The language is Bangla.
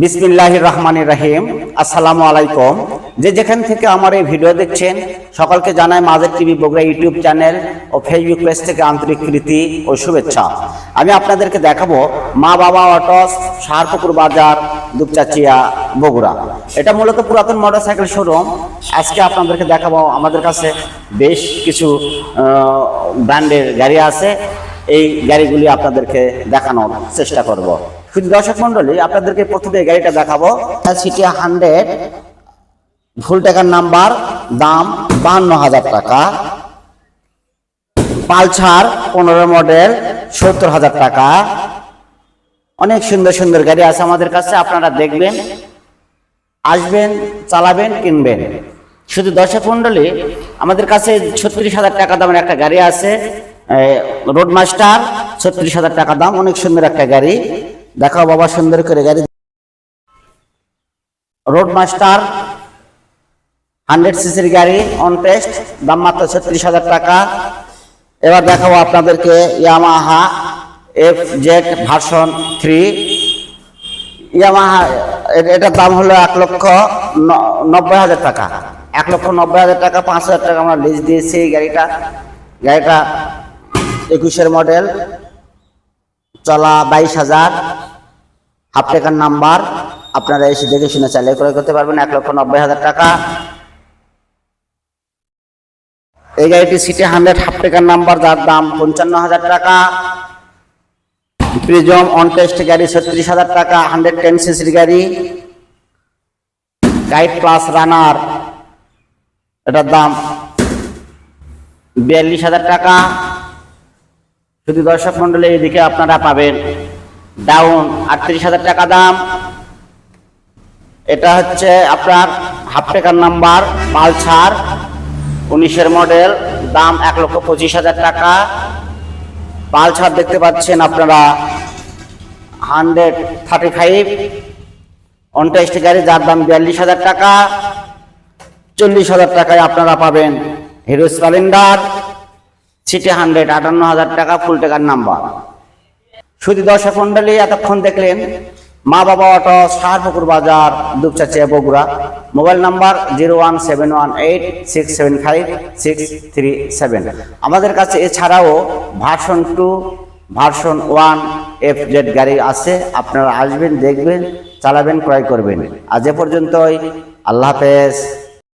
বিসমিল্লাহ রহমানির রহিম। আসসালামু আলাইকুম। যে যেখান থেকে আমার এই ভিডিও দেখছেন, সকলকে জানাই মাঝের টিভি বগুড়া ইউটিউব চ্যানেল ও ফেসবুক পেজ থেকে আন্তরিক প্রীতি ও শুভেচ্ছা। আমি আপনাদেরকে দেখাবো মা বাবা অটস সাহারপুকুর বাজার, দুপচাচিয়া, বগুড়া। এটা মূলত পুরাতন মোটরসাইকেল শোরুম। আজকে আপনাদেরকে দেখাবো আমাদের কাছে বেশ কিছু ব্র্যান্ডের গাড়ি আছে। এই গাড়িগুলি আপনাদেরকে দেখানোর চেষ্টা করব। শুধু দর্শক মন্ডলী, আপনাদেরকে প্রথমে গাড়িটা দেখাবো। সিটি হান্ড্রেড ভুল টাকার নাম্বার, দাম বাহান্ন হাজার টাকা। পালসার পনেরো মডেল সত্তর হাজার টাকা। অনেক সুন্দর সুন্দর গাড়ি আছে আমাদের কাছে, আপনারা দেখবেন, আসবেন, চালাবেন, কিনবেন। শুধু দর্শক মন্ডলী, আমাদের কাছে ছত্রিশ হাজার টাকা দামের একটা গাড়ি আছে রোড মাস্টার ছত্রিশ হাজার টাকা দাম, অনেক সুন্দর একটা গাড়ি। দেখাও বাবা, সুন্দর করে গাড়ি। রোড মাস্টার হান্ড্রেড সিসির গাড়ি অন টেস্ট দাম মাত্র ছত্রিশ হাজার টাকা। এবার দেখাবো আপনাদেরকে Yamaha F Z version three Yamaha এটার দাম হলো এক লক্ষ নব্বই হাজার টাকা। এক লক্ষ নব্বই হাজার টাকা, পাঁচ হাজার টাকা আমরা লিজ দিয়েছি এই গাড়িটা। গাড়িটা একুশের মডেল চলা বাইশ হাজার। হাফ টাকার নাম্বার, আপনারা এসে দেখে শুনে চালিয়ে ক্রয় করতে পারবেন এক লক্ষ নব্বই হাজার টাকা। এই গাড়িটি সিটি হান্ড্রেড হাফ টাকার নাম্বার, যার দাম পঞ্চান্ন হাজার টাকা। প্রিজম অন টেস্ট গাড়ি ছত্রিশ হাজার টাকা, হান্ড্রেড টেন সিসির গাড়ি। গাইড প্লাস রানার, এটার দাম বিয়াল্লিশ হাজার টাকা। শুধু দর্শক মন্ডলী এদিকে আপনারা পাবেন ডাউন আটত্রিশ হাজার টাকা দাম। এটা হচ্ছে আপনার হাফ টাকার নাম্বার পালসার উনিশের মডেল দাম এক লক্ষ পঁচিশ হাজার টাকা। পালসার দেখতে পাচ্ছেন আপনারা হান্ড্রেড থার্টি ফাইভ অনটেস্ট গাড়ি যার দাম বিয়াল্লিশ হাজার টাকা। চল্লিশ হাজার টাকায় আপনারা পাবেন হিরো স্প্লেন্ডার। সিটি হান্ড্রেড আটান্ন হাজার টাকা ফুল টাকার নাম্বার। শুধু দর্শক মন্ডলী এতক্ষণ দেখলেন মা বাবা অটো সাহারপুকুর বাজার, Dupchanchia Bogura. Mobile number zero one seven one eight six seven five six three seven. আমাদের কাছে এছাড়াও version two version one F Z গাড়ি আছে। আপনারা আসবেন, দেখবেন, চালাবেন, ক্রয় করবেন। আজ এ পর্যন্তই। আল্লাহ হাফেজ।